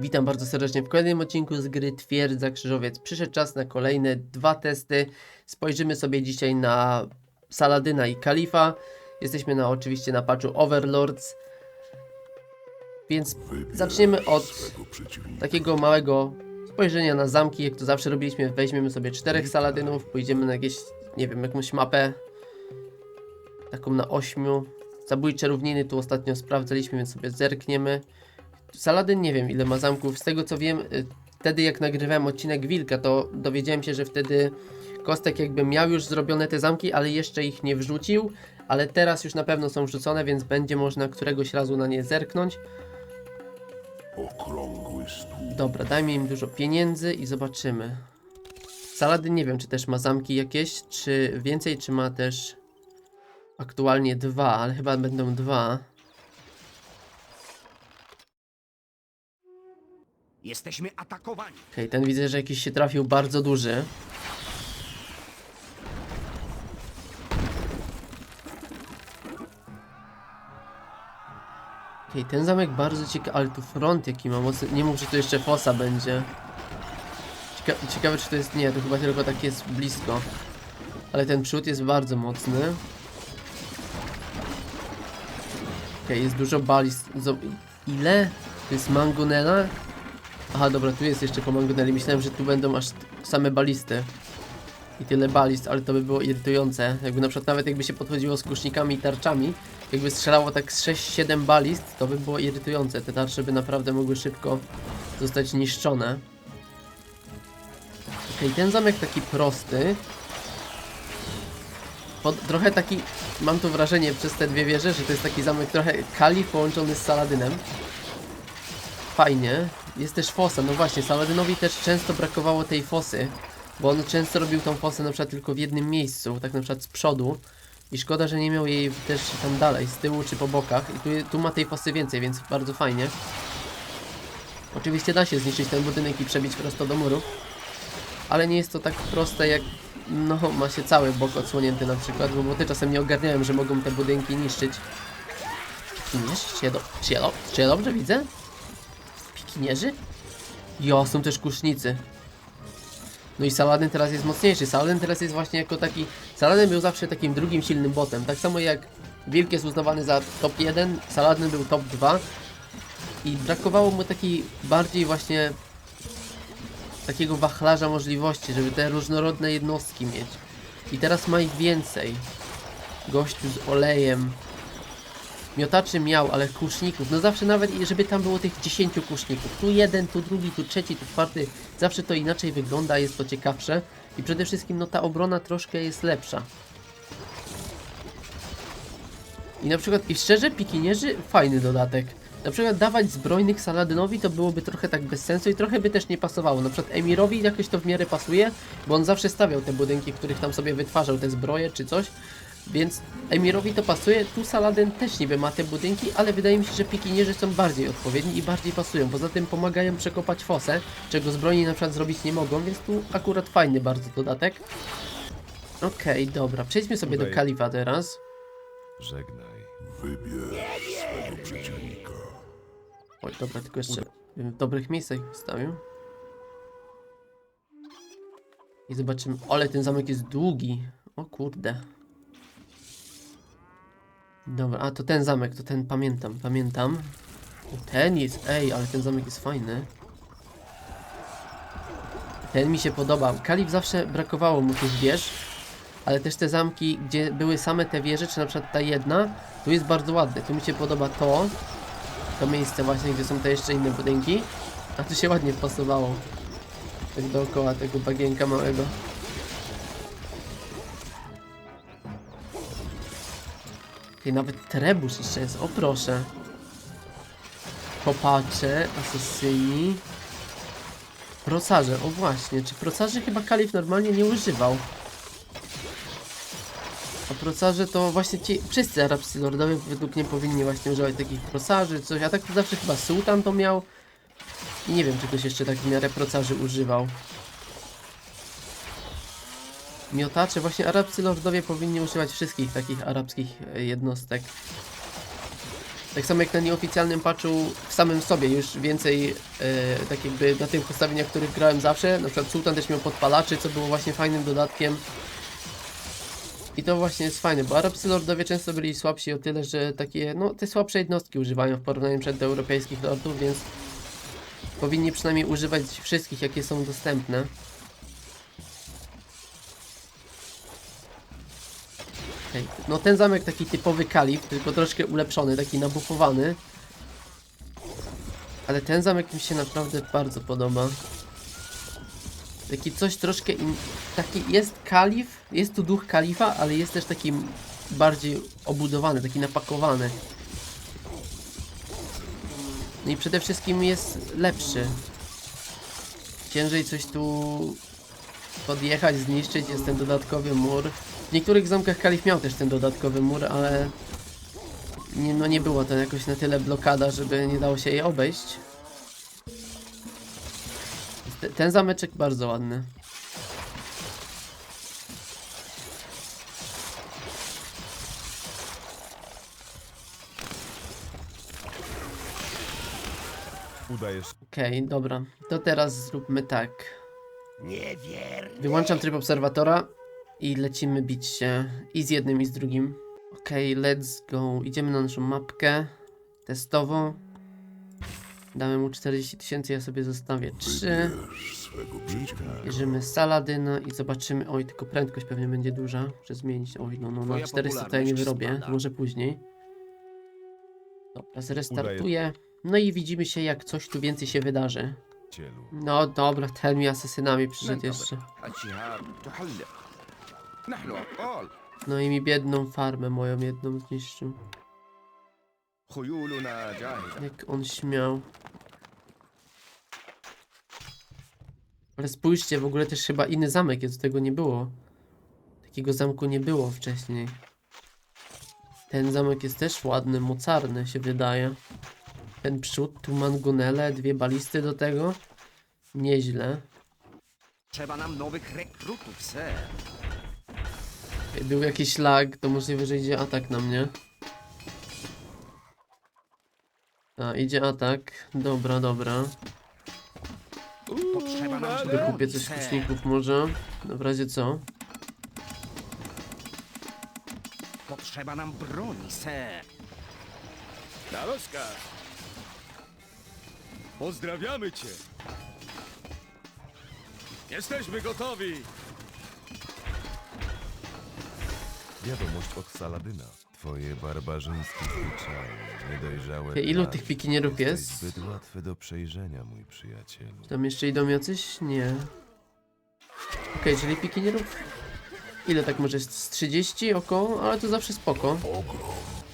Witam bardzo serdecznie w kolejnym odcinku z gry Twierdza Krzyżowiec. Przyszedł czas na kolejne dwa testy. Spojrzymy sobie dzisiaj na Saladyna i Kalifa. Jesteśmy na, oczywiście na patchu Overlords. Więc zaczniemy od takiego małego spojrzenia na zamki, jak to zawsze robiliśmy. Weźmiemy sobie czterech Saladynów, pójdziemy na jakieś, nie wiem, jakąś mapę. Taką na ośmiu. Zabójcze równiny tu ostatnio sprawdzaliśmy, więc sobie zerkniemy. Saladyn nie wiem ile ma zamków. Z tego co wiem, y, wtedy jak nagrywałem odcinek Wilka, to dowiedziałem się, że wtedy Kostek jakby miał już zrobione te zamki, ale jeszcze ich nie wrzucił. Ale teraz już na pewno są wrzucone, więc będzie można któregoś razu na nie zerknąć. Okrągły stół. Dobra, dajmy im dużo pieniędzy i zobaczymy. Saladyn nie wiem, czy też ma zamki jakieś, czy więcej, czy ma też aktualnie dwa, ale chyba będą dwa. Jesteśmy atakowani. Okej, ten widzę, że jakiś się trafił bardzo duży. Okej, ten zamek bardzo ciekawy, ale tu front jaki ma mocny. Nie mów, że to jeszcze fosa będzie. Cieka ciekawe, czy to jest. Nie, to chyba tylko tak jest blisko. Ale ten przód jest bardzo mocny. Okej, jest dużo balist. Ile? To jest mangonela? Aha, dobra, tu jest jeszcze po mangoneli. Myślałem, że tu będą aż same balisty. I tyle balist, ale to by było irytujące. Jakby na przykład nawet jakby się podchodziło z kusznikami i tarczami, jakby strzelało tak z 6-7 balist, to by było irytujące. Te tarcze by naprawdę mogły szybko zostać niszczone. Okej, ten zamek taki prosty. Pod, trochę taki, mam tu wrażenie przez te dwie wieże, że to jest taki zamek trochę Kali połączony z Saladynem. Fajnie. Jest też fosa, no właśnie, Saladynowi też często brakowało tej fosy, bo on często robił tą fosę na przykład tylko w jednym miejscu, tak na przykład z przodu. I szkoda, że nie miał jej też tam dalej, z tyłu czy po bokach. I tu, tu ma tej fosy więcej, więc bardzo fajnie. Oczywiście da się zniszczyć ten budynek i przebić prosto do muru. Ale nie jest to tak proste jak... No, ma się cały bok odsłonięty na przykład, bo boty czasem nie ogarniają, że mogą te budynki niszczyć. Pikinierz? Czy ja, do... czy, do... dobrze widzę? Pikinierzy? Jo, są też kusznicy. No i Saladin teraz jest mocniejszy. Saladin teraz jest właśnie jako taki... Saladin był zawsze takim drugim silnym botem. Tak samo jak Wilk jest uznawany za top 1, Saladin był top 2. I brakowało mu takiej bardziej właśnie... Takiego wachlarza możliwości, żeby te różnorodne jednostki mieć. I teraz ma ich więcej. Gościu z olejem, Miotaczy miał, ale kuszników, no zawsze nawet, żeby tam było tych 10 kuszników. Tu jeden, tu drugi, tu trzeci, tu czwarty. Zawsze to inaczej wygląda, jest to ciekawsze. I przede wszystkim, no ta obrona troszkę jest lepsza. I na przykład, i szczerze, pikinierzy, fajny dodatek. Na przykład dawać zbrojnych Saladynowi to byłoby trochę tak bez sensu i trochę by też nie pasowało. Na przykład Emirowi jakoś to w miarę pasuje, bo on zawsze stawiał te budynki, których tam sobie wytwarzał te zbroje czy coś. Więc Emirowi to pasuje, tu Saladin też niby ma te budynki, ale wydaje mi się, że pikinierzy są bardziej odpowiedni i bardziej pasują. Poza tym pomagają przekopać fosę, czego zbrojni na przykład zrobić nie mogą, więc tu akurat fajny bardzo dodatek. Okej, dobra, przejdźmy sobie do. Kalifa teraz. Żegnaj. Wybierz swego przeciwnika. Oj, dobra, tylko jeszcze w dobrych miejscach wstawił. I zobaczymy, ale ten zamek jest długi. O kurde. Dobra, a to ten zamek, to ten pamiętam, pamiętam. Ten jest, ej, ale ten zamek jest fajny. Ten mi się podoba. Kalif zawsze brakowało mu tych wież, ale też te zamki, gdzie były same te wieże, czy na przykład ta jedna, tu jest bardzo ładne. Tu mi się podoba to, to miejsce właśnie, gdzie są te jeszcze inne budynki. A tu się ładnie pasowało. Tak dookoła tego bagienka małego. I nawet trebusz jeszcze jest, o proszę. Kopacze, asesyni. Procarze, o właśnie, czy procarzy chyba kalif normalnie nie używał? A procarze to właśnie ci wszyscy arabscy lordowie według mnie powinni właśnie używać takich procarzy, coś, a tak to zawsze chyba sułtan to miał. I nie wiem, czy ktoś jeszcze tak w miarę procarzy używał. Miotacze, właśnie arabscy lordowie powinni używać wszystkich takich arabskich e, jednostek. Tak samo jak na nieoficjalnym patchu w samym sobie już więcej, e, tak jakby na tych ustawieniach, których grałem zawsze, na przykład Sultan też miał podpalaczy, co było właśnie fajnym dodatkiem. I to właśnie jest fajne, bo arabscy lordowie często byli słabsi o tyle, że takie, no te słabsze jednostki używają w porównaniu przed do europejskich lordów, więc powinni przynajmniej używać wszystkich, jakie są dostępne. Okej, No ten zamek taki typowy kalif, tylko troszkę ulepszony, taki nabufowany. Ale ten zamek mi się naprawdę bardzo podoba. Taki coś troszkę in... Taki jest kalif, jest tu duch kalifa, ale jest też taki bardziej obudowany, taki napakowany. No i przede wszystkim jest lepszy. Ciężej coś tu podjechać, zniszczyć, jest ten dodatkowy mur. W niektórych zamkach kalif miał też ten dodatkowy mur, ale nie, no nie było to jakoś na tyle blokada, żeby nie dało się jej obejść. Te- Ten zameczek bardzo ładny. Udajesz. Okej, dobra. To teraz zróbmy tak. Nie wier. Wyłączam tryb obserwatora i lecimy bić się i z jednym i z drugim. Okej, let's go. Idziemy na naszą mapkę testową. Damy mu 40 tysięcy, ja sobie zostawię 3. Wybierz swego przeciwnika. Bierzemy Saladyna i zobaczymy. Oj, tylko prędkość pewnie będzie duża. Muszę zmienić. Oj, no, no, na Twoja 400 to ja nie wyrobię. spada. Może później. Dobra, zrestartuję. No i widzimy się, jak coś tu więcej się wydarzy. No dobra, ten mi asesynami przyszedł jeszcze. No i mi biedną farmę moją jedną zniszczył. Jak on śmiał. Ale spójrzcie, w ogóle też chyba inny zamek jest, tego nie było. Takiego zamku nie było wcześniej. Ten zamek jest też ładny, mocarny się wydaje. Ten przód, tu mangonele, dwie balisty do tego. Nieźle. Trzeba nam nowych rekrutów, ser. Był jakiś lag, to możliwe, że idzie atak na mnie. A, idzie atak. Dobra, dobra. Potrzeba nam Wykupię coś kuczników może. No w razie co? Potrzeba nam broni, ser. Na rozkaz! Pozdrawiamy cię! Jesteśmy gotowi! Wiadomość od Saladyna. Twoje barbarzyńskie zwyczaje, niedojrzałe ilu tych pikinierów Jesteś jest? zbyt łatwy do przejrzenia, mój przyjacielu. Tam jeszcze idą jacyś? Nie. Okej, czyli pikinierów? Ile tak może jest? Z 30 około? Ale to zawsze spoko.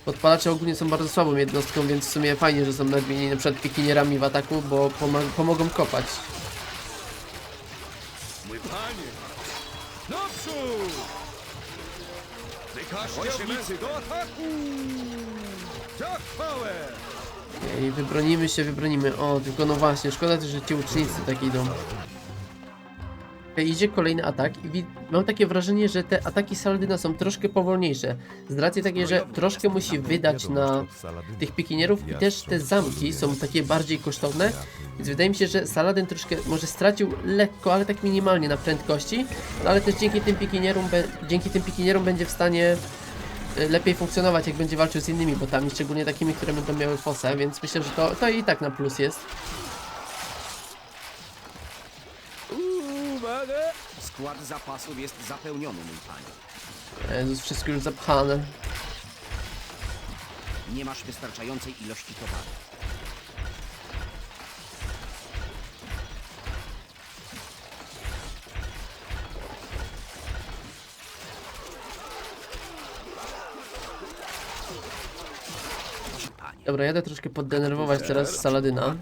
Podpalacze ogólnie są bardzo słabą jednostką, więc w sumie fajnie, że są nadmienieni na przykład pikinierami w ataku, bo poma- pomogą kopać. Mój panie! Naprzód! Wojownicy! Okej, wybronimy się, wybronimy. O, tylko no właśnie, szkoda też, że ci łucznicy tak idą. Idzie kolejny atak i wi- mam takie wrażenie, że te ataki Saladyna są troszkę powolniejsze. Z racji takiej, że troszkę musi wydać na tych pikinierów i też te zamki są takie bardziej kosztowne. Więc wydaje mi się, że Saladin troszkę może stracił lekko, ale tak minimalnie na prędkości, no ale też dzięki tym pikinierom, dzięki tym pikinierom będzie w stanie y, lepiej funkcjonować, jak będzie walczył z innymi botami, szczególnie takimi, które będą miały fosę, więc myślę, że to, to i tak na plus jest. Uwaga! Skład zapasów jest zapełniony, mój panie. Jezus, wszystko już zapchane. Nie masz wystarczającej ilości towaru. Proszę panie. Dobra, jadę troszkę poddenerwować teraz Saladyna.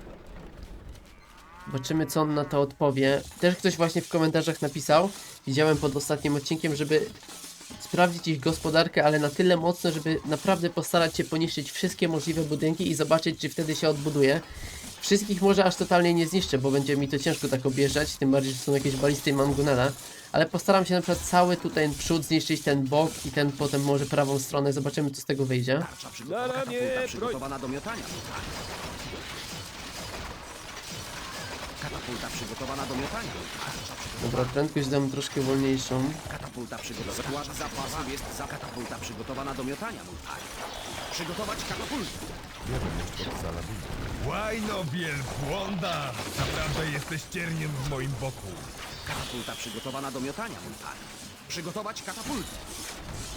Zobaczymy, co on na to odpowie. Też ktoś właśnie w komentarzach napisał, widziałem pod ostatnim odcinkiem, żeby sprawdzić ich gospodarkę, ale na tyle mocno, żeby naprawdę postarać się poniszczyć wszystkie możliwe budynki i zobaczyć, czy wtedy się odbuduje. Wszystkich może aż totalnie nie zniszczę, bo będzie mi to ciężko tak objeżdżać, tym bardziej, że są jakieś balisty i mam gunela. Ale postaram się na przykład cały tutaj przód zniszczyć, ten bok i ten potem może prawą stronę, zobaczymy co z tego wyjdzie. Tarcza przygotowana, katapulta przygotowana do miotania, Katapulta przygotowana do miotania. Dobra, prędkość dam troszkę wolniejszą. Katapulta przygotowana. Skład zapasów jest za katapulta przygotowana do miotania, mój panie. Przygotować katapultę. Łajno wielbłąda! Naprawdę jesteś cierniem w moim boku. Katapulta przygotowana do miotania, mój panie. Przygotować katapultę.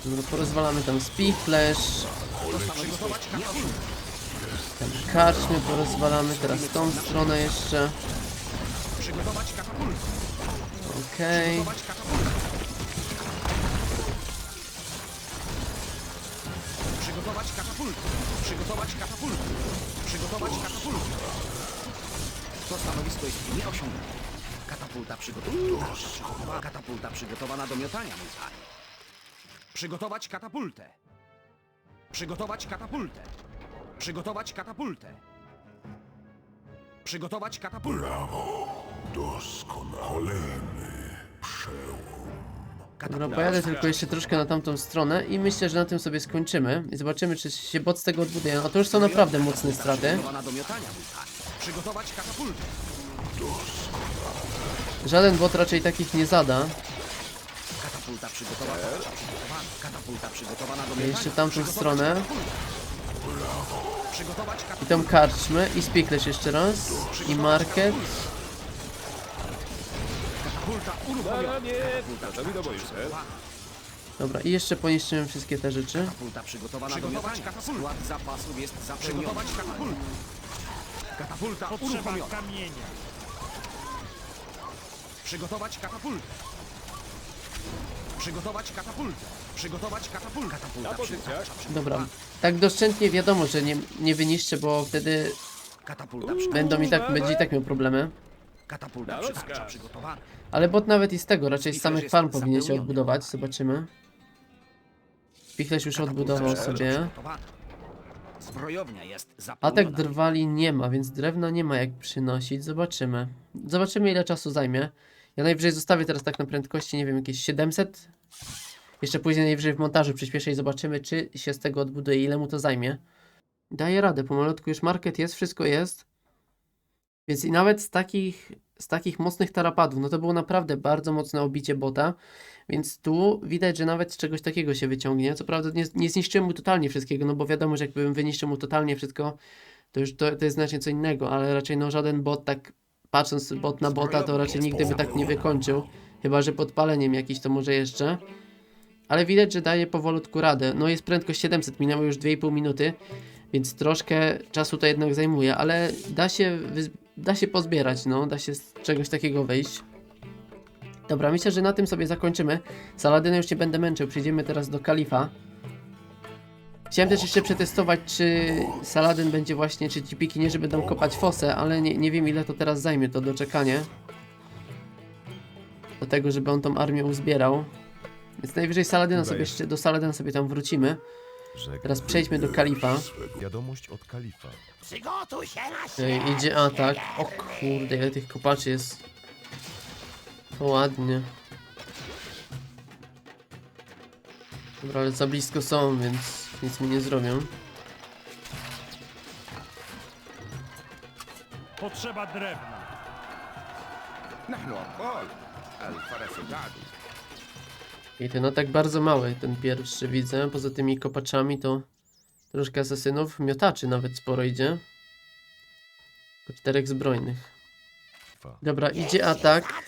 Dobra, porozwalamy tam spichlerz, Przygotować katapultę. tam karczmy porozwalamy, teraz tą stronę jeszcze. Przygotować katapultę. Okej. Przygotować katapultę. Przygotować katapultę. Przygotować katapultę. Przygotować katapultę. To stanowisko jest nieosiągalne. Katapulta przygotowana. Katapulta przygotowana do miotania, mój panie. Przygotować katapultę. Przygotować katapultę. Przygotować katapultę. Przygotować katapultę. Kolejny przełom. Dobra, pojadę tylko jeszcze troszkę na tamtą stronę i myślę, że na tym sobie skończymy. I zobaczymy, czy się bot z tego odbuduje. No to już są naprawdę mocne straty. Przygotować katapultę. Żaden bot raczej takich nie zada. Katapulta przygotowana. Katapulta przygotowana do miotania. jeszcze tamtą stronę. I tą karczmy i spiklesz jeszcze raz. I market. Katapulta Na uruchomiona. Katapulta Gotowi do boju. Dobra, i jeszcze poniszczymy wszystkie te rzeczy. Katapulta przygotowana do miotania. Skład zapasów jest zapełniony. Przygotować katapultę. Katapulta uruchomiona. kamienia. Przygotować katapultę. Przygotować katapultę. Przygotować katapultę. Katapulta Na pozycjach. przy- Dobra, tak doszczętnie wiadomo, że nie, nie wyniszczę, bo wtedy Katapulta przy... będą i tak, będzie i tak miał problemy. Katapulta Na przy... rozkaz. przygotowana. Ale bot nawet i z tego, raczej z samych jest farm powinien się zapełniony. odbudować, zobaczymy. Spichlerz już odbudował sobie. Przygotowana. Zbrojownia jest zapełniona. Atak drwali nie ma, więc drewna nie ma jak przynosić. Zobaczymy. Zobaczymy ile czasu zajmie. Ja najwyżej zostawię teraz tak na prędkości, nie wiem, jakieś 700. Jeszcze później najwyżej w montażu przyspieszę i zobaczymy, czy się z tego odbuduje, ile mu to zajmie. Daję radę, pomalutku już market jest, wszystko jest. Więc i nawet z takich, z takich mocnych tarapadów, no to było naprawdę bardzo mocne obicie bota. Więc tu widać, że nawet z czegoś takiego się wyciągnie. Co prawda nie, nie zniszczyłem mu totalnie wszystkiego, no bo wiadomo, że jakbym wyniszczył mu totalnie wszystko, to już to, to jest znacznie co innego, ale raczej no żaden bot tak, patrząc bot na bota, to raczej nigdy by tak nie wykończył. Chyba, że podpaleniem jakiś to może jeszcze. Ale widać, że daje powolutku radę. No jest prędkość 700, minęło już 2,5 minuty, więc troszkę czasu to jednak zajmuje, ale da się, da się pozbierać, no, da się z czegoś takiego wyjść. Dobra, myślę, że na tym sobie zakończymy. Saladyna już nie będę męczył, przejdziemy teraz do Kalifa. Chciałem też jeszcze przetestować, czy Saladyn będzie właśnie, czy ci piki nie, że będą kopać fosę, ale nie, nie wiem ile to teraz zajmie, to doczekanie. Do tego, żeby on tą armię uzbierał. Więc najwyżej Saladyna sobie jeszcze, do Saladyna sobie tam wrócimy. Żegnam. Teraz przejdźmy do Kalifa. Wiadomość od kalifa. Ej, idzie atak. O kurde, ile tych kopaczy jest. To ładnie. Dobra, ale za blisko są, więc nic mi nie zrobią. Potrzeba drewna. نحن أبطال الفرس الجعدي i ten atak bardzo mały, ten pierwszy widzę. Poza tymi kopaczami to troszkę asasynów. Miotaczy nawet sporo idzie. Tylko czterech zbrojnych. Dobra, idzie atak.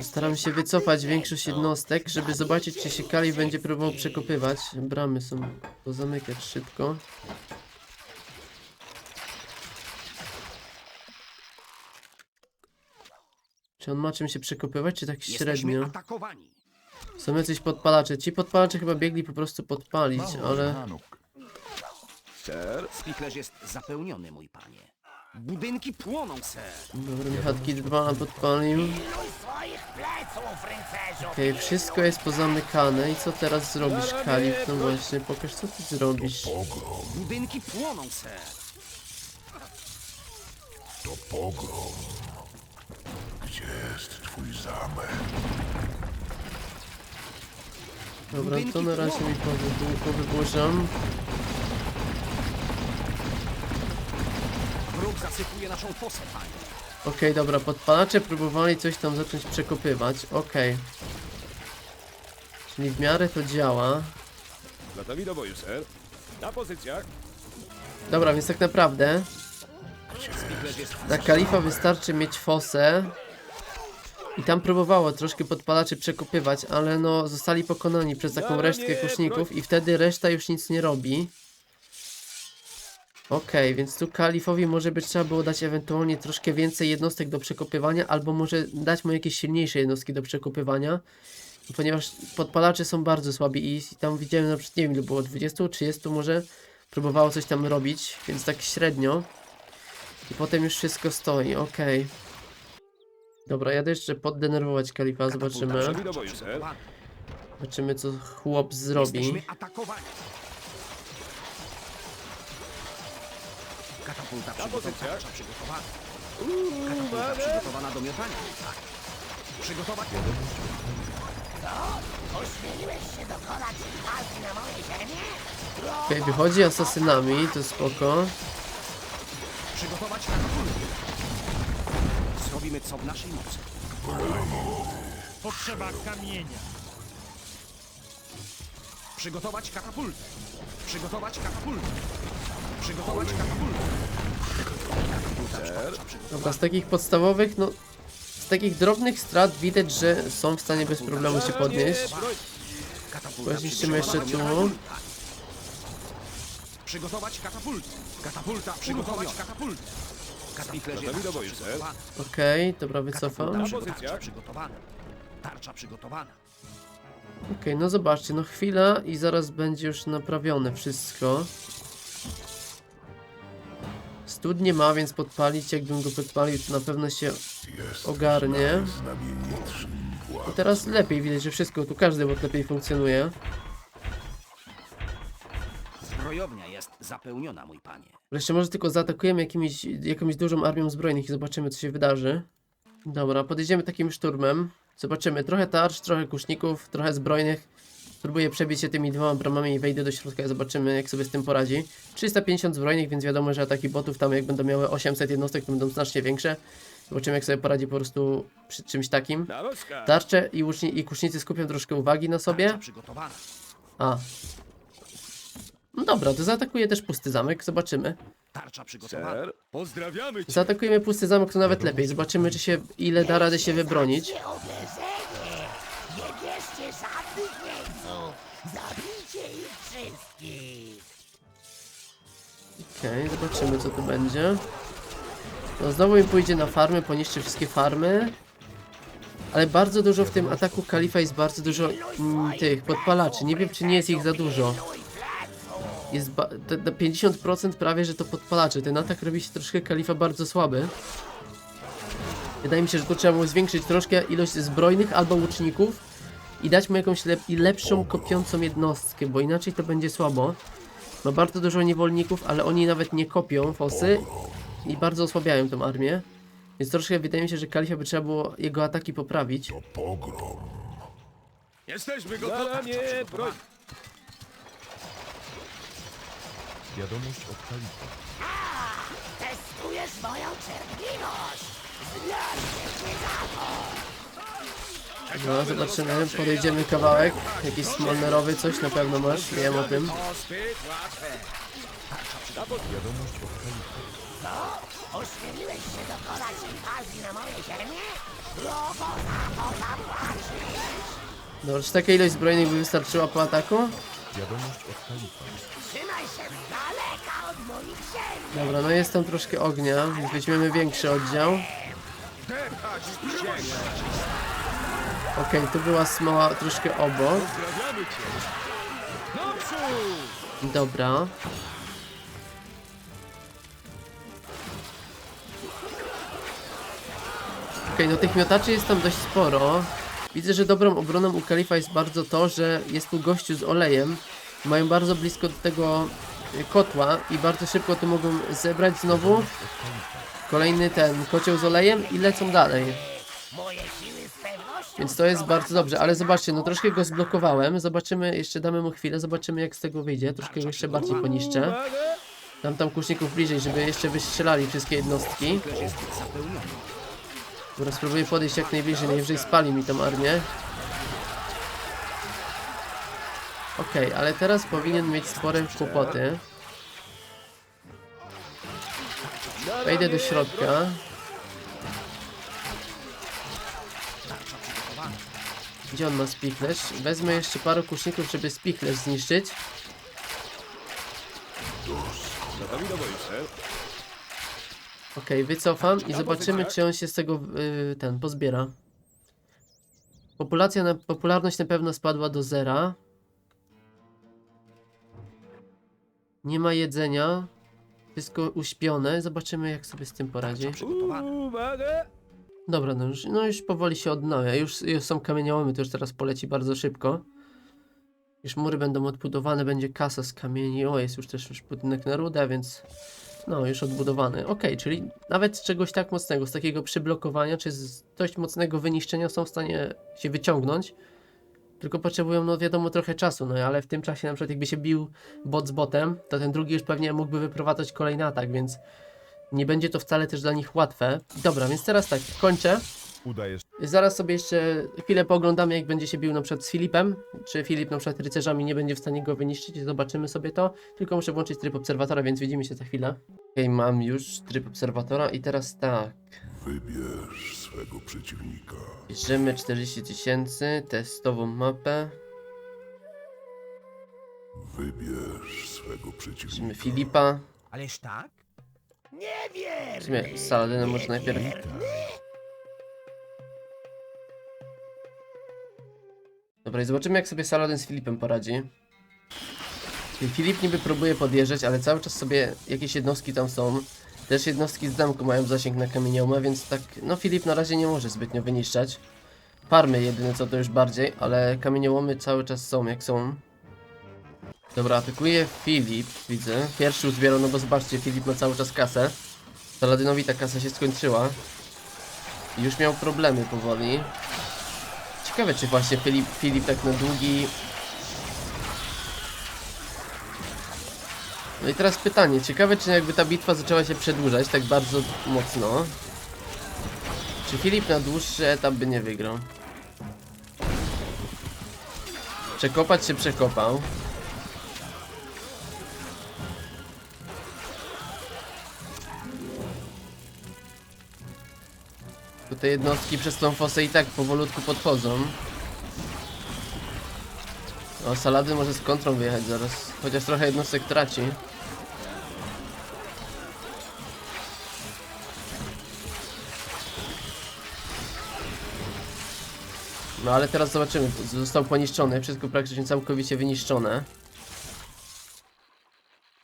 Staram się wycofać większość jednostek, żeby zobaczyć, czy się Kali będzie próbował przekopywać. Bramy są pozamykać szybko. Czy on ma czym się przekopywać, czy tak Jesteśmy średnio? atakowani. Są jacyś podpalacze. Ci podpalacze chyba biegli po prostu podpalić, ale... Ser? Spichlerz jest zapełniony, mój panie. Budynki płoną, ser. Dobra, mi chatki dwa podpalił. Okej, wszystko jest pozamykane. I co teraz zrobisz, Kalif? No właśnie, pokaż co ty zrobisz. Budynki płoną, ser. pogrom. Gdzie jest twój zamek? Dobra, to na razie mi powód wyburzam. Wróg zasypuje naszą fosę, panie. Okej, dobra, podpalacze próbowali coś tam zacząć przekopywać. Okej. Czyli w miarę to działa. Gotowi do boju, ser. Na pozycjach. Dobra, więc tak naprawdę jest dla kalifa wystarczy mieć fosę. I tam próbowało troszkę podpalaczy przekopywać, ale no zostali pokonani przez taką resztkę kuszników i wtedy reszta już nic nie robi. Okej, więc tu kalifowi może by trzeba było dać ewentualnie troszkę więcej jednostek do przekopywania, albo może dać mu jakieś silniejsze jednostki do przekopywania. Ponieważ podpalacze są bardzo słabi i tam widziałem na przykład, nie wiem ile było, 20, 30 może próbowało coś tam robić, więc tak średnio. I potem już wszystko stoi, okej. Dobra, jadę jeszcze poddenerwować kalifa, zobaczymy. Zobaczymy co chłop zrobi. Katapulta Na przygotowana. przygotowana. Katapulta przygotowana do miotania. Tak. Przygotować. Okej, wychodzi asasynami, to spoko. Przygotować katapultę. Zrobimy co w naszej mocy. Potrzeba kamienia. Przygotować katapultę. Przygotować katapultę. Przygotować katapultę. Tarcza przygotowana. Dobra, z takich podstawowych, no... Z takich drobnych strat widać, że są w stanie bez problemu się podnieść. Katapulta Zniszczymy jeszcze przygotowana do tu. Przygotować katapultę. Katapulta. Przygotować katapultę. Gotowi do boju, przygotowana. Okej, dobra, wycofam. Katapulta Na przygotowana. pozycjach. Tarcza przygotowana. Tarcza przygotowana. Okej, no zobaczcie, no chwila i zaraz będzie już naprawione wszystko. Studnie ma, więc podpalić, jakbym go podpalił, to na pewno się ogarnie. I teraz lepiej widać, że wszystko, tu każdy bot lepiej funkcjonuje. Zbrojownia jest zapełniona, mój panie. Wreszcie może tylko zaatakujemy jakimiś, jakąś dużą armią zbrojnych i zobaczymy co się wydarzy. Dobra, podejdziemy takim szturmem. Zobaczymy, trochę tarcz, trochę kuszników, trochę zbrojnych. Spróbuję przebić się tymi dwoma bramami i wejdę do środka i zobaczymy jak sobie z tym poradzi. 350 zbrojnych, więc wiadomo, że ataki botów tam jak będą miały 800 jednostek, to będą znacznie większe. Zobaczymy jak sobie poradzi po prostu przy czymś takim. Tarcze i, łuczni, i kusznicy skupią troszkę uwagi na sobie. Tarcza przygotowana. A. No dobra, to zaatakuję też pusty zamek, zobaczymy. Tarcza przygotowana. Ser. Pozdrawiamy cię. Zaatakujemy pusty zamek, to nawet lepiej. Zobaczymy, czy się ile da rady się wybronić. Nie bierzcie żadnych jeńców! Zabijcie ich wszystkich! Okej, zobaczymy, co tu będzie. No, znowu mi pójdzie na farmę, poniszczy wszystkie farmy. Ale bardzo dużo w tym ataku kalifa jest bardzo dużo mm, tych podpalaczy. Nie wiem, czy nie jest ich za dużo. Jest ba- te, te 50% prawie, że to podpalacze. Ten atak robi się troszkę kalifa bardzo słaby. Wydaje mi się, że tu trzeba było zwiększyć troszkę ilość zbrojnych albo łuczników i dać mu jakąś lep- i lepszą kopiącą jednostkę, bo inaczej to będzie słabo. Ma bardzo dużo niewolników, ale oni nawet nie kopią fosy i bardzo osłabiają tą armię. Więc troszkę wydaje mi się, że Kalifia by trzeba było jego ataki poprawić. Pogrom. Jesteśmy gotowi. Nie, broń. Wiadomość od kalifa. Testujesz moją cierpliwość! Zmiażdżę cię za to! No, zobaczymy, podejdziemy kawałek. Jakiś smolnerowy, coś na pewno masz, wiem o tym. O, zbyt łatwe. Wiadomość od kalifa. Ośmieliłeś się dokonać inwazji na moje ziemię? Drogo za to zapłacisz! Dobra, czy taka ilość zbrojnych by wystarczyła po ataku? Wiadomość od kalifa. Dobra, no jest tam troszkę ognia, więc weźmiemy większy oddział. Okej, tu była smoła troszkę obok. Dobra. Okej, no tych miotaczy jest tam dość sporo. Widzę, że dobrą obroną u Kalifa jest bardzo to, że jest tu gościu z olejem. Mają bardzo blisko do tego kotła i bardzo szybko to mogą zebrać znowu. Kolejny ten kocioł z olejem i lecą dalej. Więc to jest bardzo dobrze, ale zobaczcie, no troszkę go zblokowałem. Zobaczymy, jeszcze damy mu chwilę, zobaczymy jak z tego wyjdzie. Troszkę go jeszcze bardziej poniszczę. Dam tam kuszników bliżej, żeby jeszcze wystrzelali wszystkie jednostki. Dobra, spróbuję podejść jak najbliżej, najwyżej spali mi tą armię. Okej, ale teraz powinien mieć spore kłopoty. Wejdę do środka. Gdzie on ma spichlerz? Wezmę jeszcze paru kuszników, żeby spichlerz zniszczyć. Okej, wycofam i zobaczymy, czy on się z tego y, ten pozbiera. Populacja na, popularność na pewno spadła do zera. Nie ma jedzenia. Wszystko uśpione. Zobaczymy, jak sobie z tym poradzi. Przygotowany. Dobra, no już, no już powoli się odnawia. Już, już są kamieniołomy, to już teraz poleci bardzo szybko. Już mury będą odbudowane, będzie kasa z kamieni. O, jest już też już budynek na rudę, więc no, już odbudowany. Okej, czyli nawet z czegoś tak mocnego, z takiego przyblokowania, czy z dość mocnego wyniszczenia są w stanie się wyciągnąć. Tylko potrzebują, no wiadomo, trochę czasu, no ale w tym czasie na przykład jakby się bił bot z botem, to ten drugi już pewnie mógłby wyprowadzać kolejny atak, więc nie będzie to wcale też dla nich łatwe. Dobra, więc teraz tak, kończę. Udajesz Zaraz sobie jeszcze chwilę pooglądamy, jak będzie się bił na przykład z Filipem. Czy Filip na przykład rycerzami nie będzie w stanie go wyniszczyć. Zobaczymy sobie to. Tylko muszę włączyć tryb obserwatora, więc widzimy się za chwilę. Okej, mam już tryb obserwatora i teraz tak. Wybierz swego przeciwnika. Bierzemy 40 tysięcy, testową mapę. Wybierz swego Bierzemy przeciwnika. Filipa. Ależ tak? W sumie z Saladynem może najpierw. Dobra, i zobaczymy jak sobie Saladin z Filipem poradzi. Czyli Filip niby próbuje podjeżdżać, ale cały czas sobie jakieś jednostki tam są. Też jednostki z zamku mają zasięg na kamieniołomę, więc tak, no Filip na razie nie może zbytnio wyniszczać. Farmy jedyne co to już bardziej, ale kamieniołomy cały czas są jak są. Dobra, atakuje Filip, widzę. Pierwszy uzbierał, no bo zobaczcie, Filip ma cały czas kasę. Saladynowi ta kasa się skończyła. Już miał problemy powoli. Ciekawe, czy właśnie Filip, Filip tak na długi... No i teraz pytanie, ciekawe czy jakby ta bitwa zaczęła się przedłużać tak bardzo mocno. Czy Filip na dłuższy etap by nie wygrał? Przekopać się przekopał. Te jednostki przez tą fosę i tak powolutku podchodzą. O, Salady może z kontrą wyjechać zaraz. Chociaż trochę jednostek traci. No ale teraz zobaczymy. Został poniszczony. Wszystko praktycznie całkowicie wyniszczone.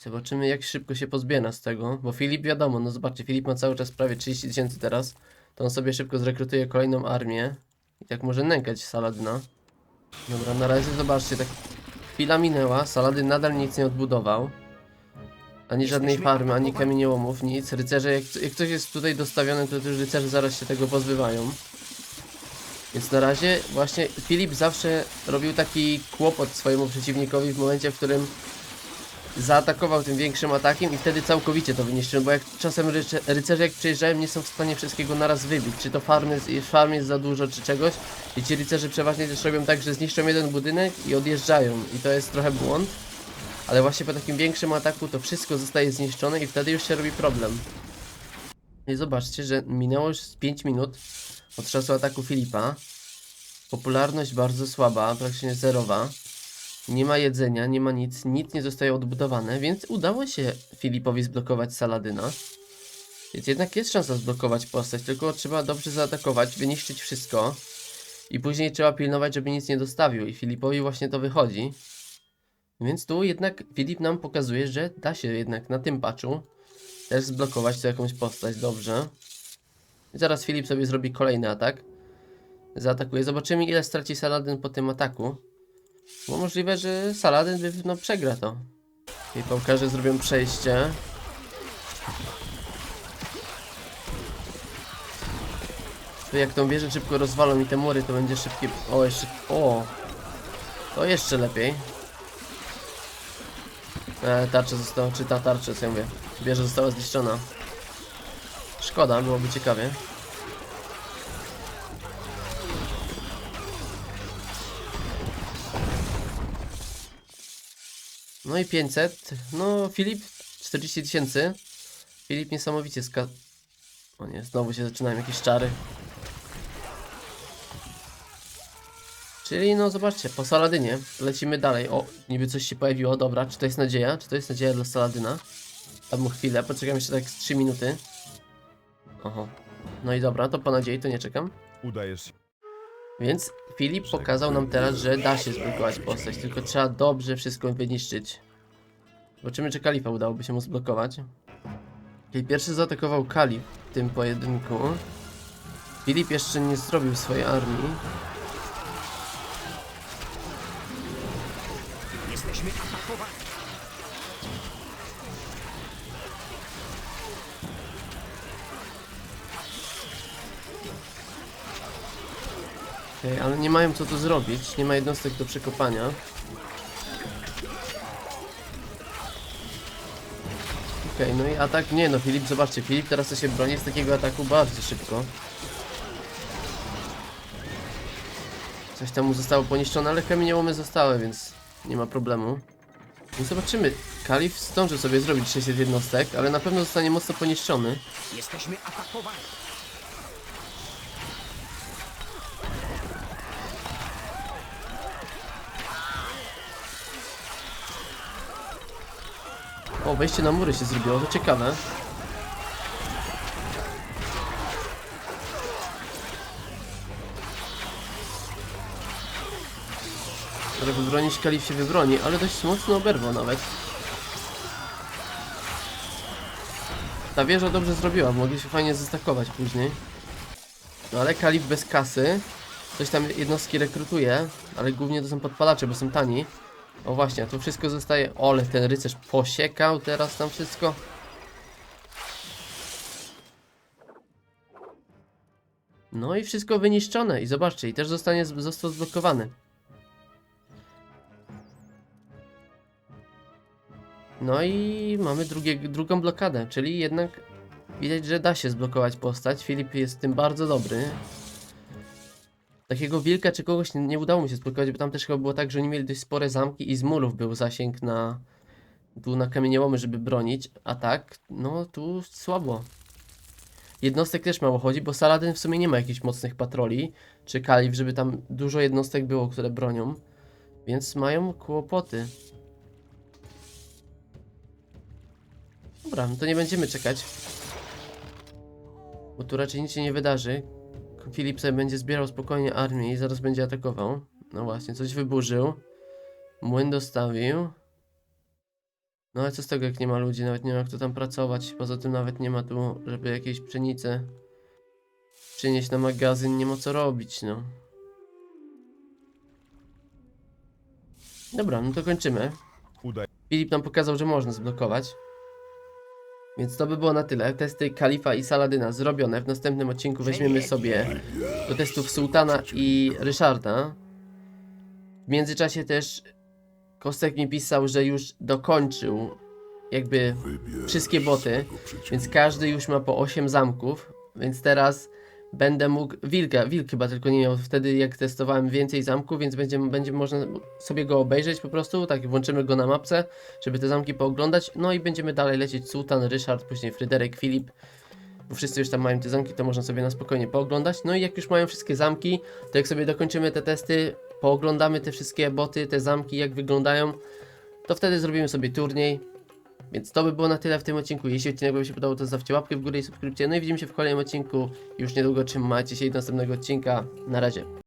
Zobaczymy jak szybko się pozbiera z tego. Bo Filip wiadomo, no zobaczcie, Filip ma cały czas prawie 30 tysięcy teraz. To on sobie szybko zrekrutuje kolejną armię. I tak może nękać Saladyna. Dobra, na razie zobaczcie, tak chwila minęła, Saladyn nadal nic nie odbudował. Ani żadnej farmy, ani kamieniołomów, nic. Rycerze, jak, jak coś jest tutaj dostawione, to już rycerze zaraz się tego pozbywają. Więc na razie właśnie Filip zawsze robił taki kłopot swojemu przeciwnikowi w momencie, w którym zaatakował tym większym atakiem i wtedy całkowicie to wyniszczyłem, bo jak czasem ryce- rycerze jak przyjeżdżają nie są w stanie wszystkiego naraz wybić, czy to farmy, farm jest za dużo, czy czegoś i ci rycerze przeważnie też robią tak, że zniszczą jeden budynek i odjeżdżają i to jest trochę błąd, ale właśnie po takim większym ataku to wszystko zostaje zniszczone i wtedy już się robi problem. I zobaczcie, że minęło już z 5 minut od czasu ataku Filipa. Popularność bardzo słaba, praktycznie zerowa. Nie ma jedzenia, nie ma nic, nic nie zostaje odbudowane, więc udało się Filipowi zblokować Saladyna. Więc jednak jest szansa zblokować postać, tylko trzeba dobrze zaatakować, wyniszczyć wszystko. I później trzeba pilnować, żeby nic nie dostawił i Filipowi właśnie to wychodzi. Więc tu jednak Filip nam pokazuje, że da się jednak na tym patchu też zblokować tu jakąś postać dobrze. Zaraz Filip sobie zrobi kolejny atak. Zaatakuje. Zobaczymy ile straci Saladyn po tym ataku. Bo możliwe, że Saladin no, przegra to. I pałkarze zrobią przejście. To jak tą wieżę szybko rozwalą i te mury, to będzie szybkie... O, jeszcze... O! To jeszcze lepiej. E, tarcza została... Czy ta tarcza, co ja mówię? Wieża została zniszczona. Szkoda, byłoby ciekawie. No i 500. No, Filip 40 tysięcy. Filip niesamowicie ska... O nie, znowu się zaczynają jakieś czary. Czyli no zobaczcie, po Saladynie lecimy dalej. O, niby coś się pojawiło, dobra, czy to jest nadzieja? Czy to jest nadzieja dla Saladyna? Dam mu chwilę, poczekam jeszcze tak z 3 minuty. Oho. No i dobra, to po nadziei to nie czekam. Udajesz się. Więc Filip pokazał nam teraz, że da się zblokować postać, tylko trzeba dobrze wszystko wyniszczyć. Zobaczymy, czy Kalifa udałoby się mu zblokować. Czyli pierwszy zaatakował Kalif w tym pojedynku. Filip jeszcze nie zrobił swojej armii. Jesteśmy atakowani. Okej, ale nie mają co tu zrobić, nie ma jednostek do przekopania. Okej, no i atak, nie no Filip, zobaczcie, Filip teraz to się broni z takiego ataku bardzo szybko. Coś tam mu zostało poniszczone, ale kamieniołomy zostały, więc nie ma problemu. I zobaczymy, Kalif zdąży sobie zrobić 600 jednostek, ale na pewno zostanie mocno poniszczony. Jesteśmy atakowani. O, wejście na mury się zrobiło, to ciekawe. Żeby wybronić, Kalif się wybroni, ale dość mocno oberwał nawet. Ta wieża dobrze zrobiła, mogli się fajnie zestakować później. No ale Kalif bez kasy, coś tam jednostki rekrutuje, ale głównie to są podpalacze, bo są tani. O właśnie, tu wszystko zostaje. Ole, ten rycerz posiekał teraz tam wszystko. No i wszystko wyniszczone. I zobaczcie, i też zostanie został zblokowany. No i mamy drugie, drugą blokadę, czyli jednak widać, że da się zblokować postać. Filip jest w tym bardzo dobry. Takiego wilka czy kogoś nie, nie udało mi się spotykać, bo tam też chyba było tak, że oni mieli dość spore zamki i z murów był zasięg na tu na kamieniołomy, żeby bronić, a tak, no tu słabo. Jednostek też mało chodzi, bo Saladin w sumie nie ma jakichś mocnych patroli, czy kalif, żeby tam dużo jednostek było, które bronią, więc mają kłopoty. Dobra, no to nie będziemy czekać, bo tu raczej nic się nie wydarzy. Filip sobie będzie zbierał spokojnie armię i zaraz będzie atakował. No właśnie, coś wyburzył. Młyn dostawił. No ale co z tego, jak nie ma ludzi, nawet nie ma kto tam pracować. Poza tym nawet nie ma tu, żeby jakieś pszenice przynieść na magazyn, nie ma co robić, no. Dobra, no to kończymy. Filip nam pokazał, że można zblokować. Więc to by było na tyle. Testy Kalifa i Saladyna zrobione. W następnym odcinku weźmiemy sobie do testów Sułtana i Ryszarda. W międzyczasie też Kostek mi pisał, że już dokończył jakby wszystkie boty, więc każdy już ma po 8 zamków, więc teraz będę mógł, wilka, wilk chyba tylko nie miał wtedy jak testowałem więcej zamków, więc będzie, będzie można sobie go obejrzeć po prostu, tak włączymy go na mapce, żeby te zamki pooglądać, no i będziemy dalej lecieć Sultan, Ryszard, później Fryderyk, Filip, bo wszyscy już tam mają te zamki, to można sobie na spokojnie pooglądać, no i jak już mają wszystkie zamki, to jak sobie dokończymy te testy, pooglądamy te wszystkie boty, te zamki, jak wyglądają, to wtedy zrobimy sobie turniej, więc to by było na tyle w tym odcinku. Jeśli odcinek Wam się podobał, to zostawcie łapkę w górę i subskrypcję. No i widzimy się w kolejnym odcinku już niedługo. Trzymajcie się i do następnego odcinka. Na razie.